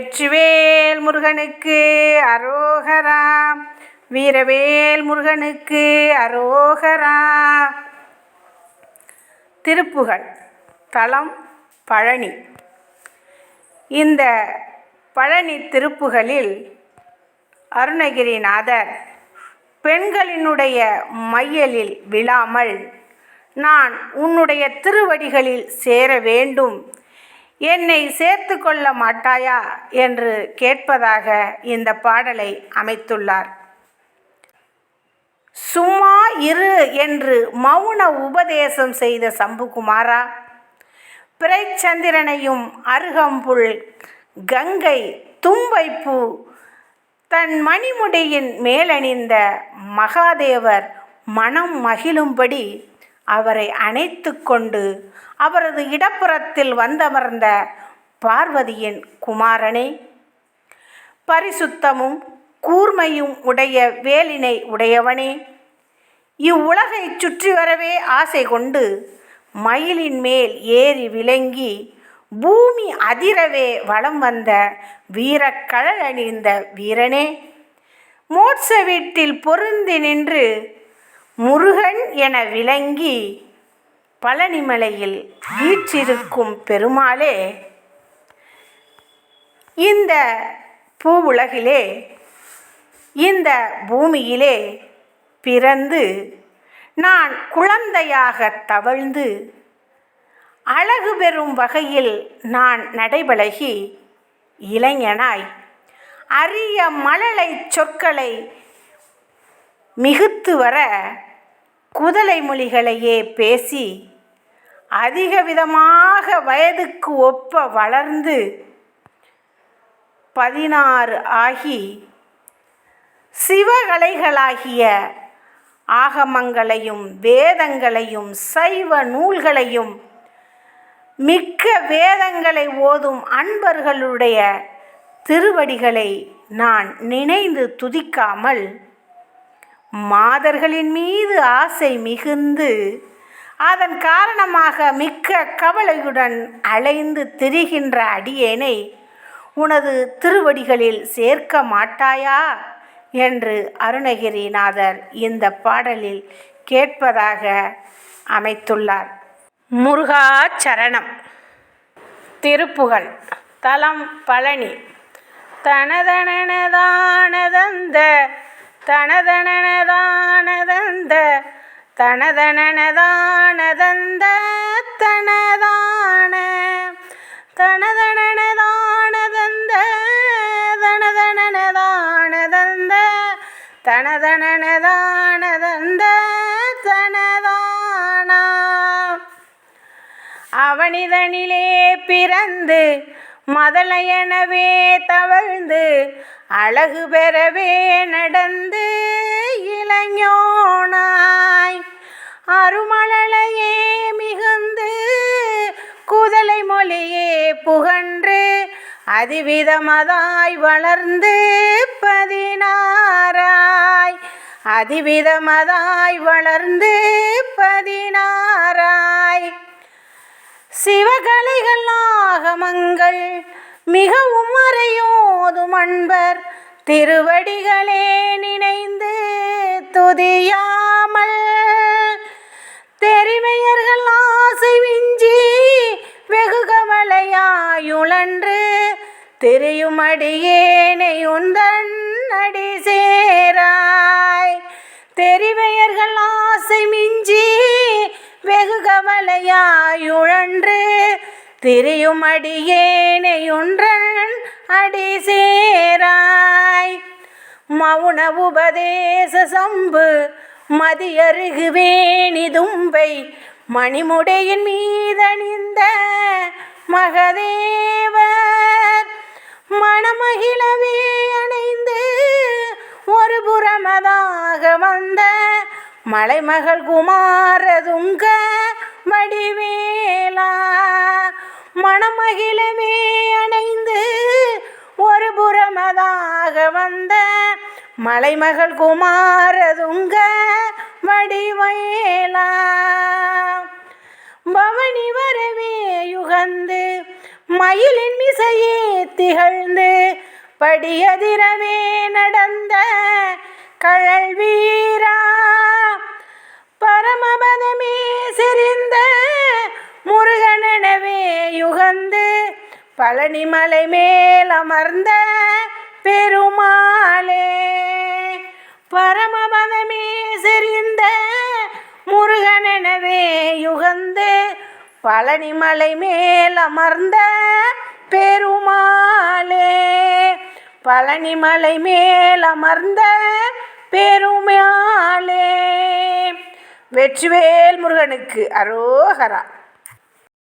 வெற்றிவேல் முருகனுக்கு அரோகரா. வீரவேல் முருகனுக்கு அரோகரா. திருப்புகழ் தலம் பழனி. இந்த பழனி திருப்புகளில் அருணகிரிநாதர் பெண்களினுடைய மையலில் விழாமல் நான் உன்னுடைய திருவடிகளில் சேர வேண்டும் என்னை சேர்த்து கொள்ள மாட்டாயா? என்று கேட்பதாக இந்த பாடலை அமைத்துள்ளார். சும்மா இரு என்று மௌன உபதேசம் செய்த சம்புகுமாரா? பிறைச்சந்திரனையும் அருகம்புல் கங்கை தும்பைப்பூ தன் மணிமுடியின் மேலணிந்த மகாதேவர் மனம் மகிழும்படி அவரை அணைத்து கொண்டு அவரது இடப்புறத்தில் வந்தமர்ந்த பார்வதியின் குமாரனே பரிசுத்தமும் கூர்மையும் உடைய வேலினை உடையவனே இவ்வுலகை சுற்றி வரவே ஆசை கொண்டு மயிலின் மேல் ஏறி விளங்கி பூமி அதிரவே வலம் வந்த வீரக்கழல் அணிந்த வீரனே மோட்ச வீட்டில் பொருந்தி நின்று முருகன் என விளங்கி பழனிமலையில் வீற்றிருக்கும் பெருமாளே இந்த பூ உலகிலே இந்த பூமியிலே பிறந்து நான் குழந்தையாக தவழ்ந்து அழகு பெறும் வகையில் நான் நடைபழகி இளைஞனாய். அரிய மழலை சொற்களை மிகுத்து வர குதலை மொழிகளையே பேசி அதிக விதமாக வயதுக்கு ஒப்ப வளர்ந்து பதினாறு ஆகி சிவகலைகளாகிய ஆகமங்களையும் வேதங்களையும் சைவ நூல்களையும் மிக்க வேதங்களை ஓதும் அன்பர்களுடைய திருவடிகளை நான் நினைந்து துதிக்காமல் மாதர்களின் மீது ஆசை மிகுந்து அதன் காரணமாக மிக்க கவலையுடன் அலைந்து திரிகின்ற அடியேனை உனது திருவடிகளில் சேர்க்க மாட்டாயா? என்று அருணகிரிநாதர் இந்த பாடலில் கேட்பதாக அமைத்துள்ளார். முருகா சரணம். திருப்புகழ். தலம் பழனி. தனதனதானதந்த தனதனதானதந்த தனதனதானதந்த தனதான தனதனதானதந்த தனதனதானதந்த தனதனதானதந்த தனதானா. அவனிதனிலே பிறந்து மதலையெனவே தவழ்ந்து அழகு பெறவே நடந்து இளைஞனாய். அருமலையே மிகுந்து குதலை மொழியே புகன்று அதிவிதமதாய் வளர்ந்து பதினாராய் அதிவிதமதாய் வளர்ந்து பதினாராய் சிவகலைகள் ஆகமங்கள் மிகவும் அறையோதும் அன்பர் திருவடிகளே நினைந்து துதியாமல் தெரிமையர்கள் ஆசை விஞ்சி வெகு கவலையாயுழன்று திரியும் அடியேனை உந்தன் அடி சேராய். தெரிவையர்கள் ஆசை மிஞ்சி வெகு கவலையாயுழன்று திரியும் அடியேனையுன்றன் அடி சேராய். மௌன உபதேச சம்பு மதியருகுவேணி தும்பை மணிமுடையின் மீதணிந்த மகதேவர். மணமகிழவே அணைந்து ஒரு புறமதாக வந்த மலைமகள் குமாரதுங்க வடிவேலா. மணமகிழவே அணைந்து ஒரு புறமதாக வந்த மலைமகள் குமாரதுங்க வடிவேலா. பவனி வரவே யுகந்து மயிலின் மிசையே திகழ்ந்து படியதிரவே நடந்த கழல் வீரா. பரமபதமே சிரிந்த முருகனெனவே யுகந்து பழனிமலை மேல் அமர்ந்த பெருமாளே. பரமபதமே சிரிந்த முருகனெனவே யுகந்து பழனிமலை மேல் அமர்ந்த பெருமாளே. பழனிமலை மேல் அமர்ந்த பெருமையாளே வெற்றிவேல் முருகனுக்கு அரோகரா.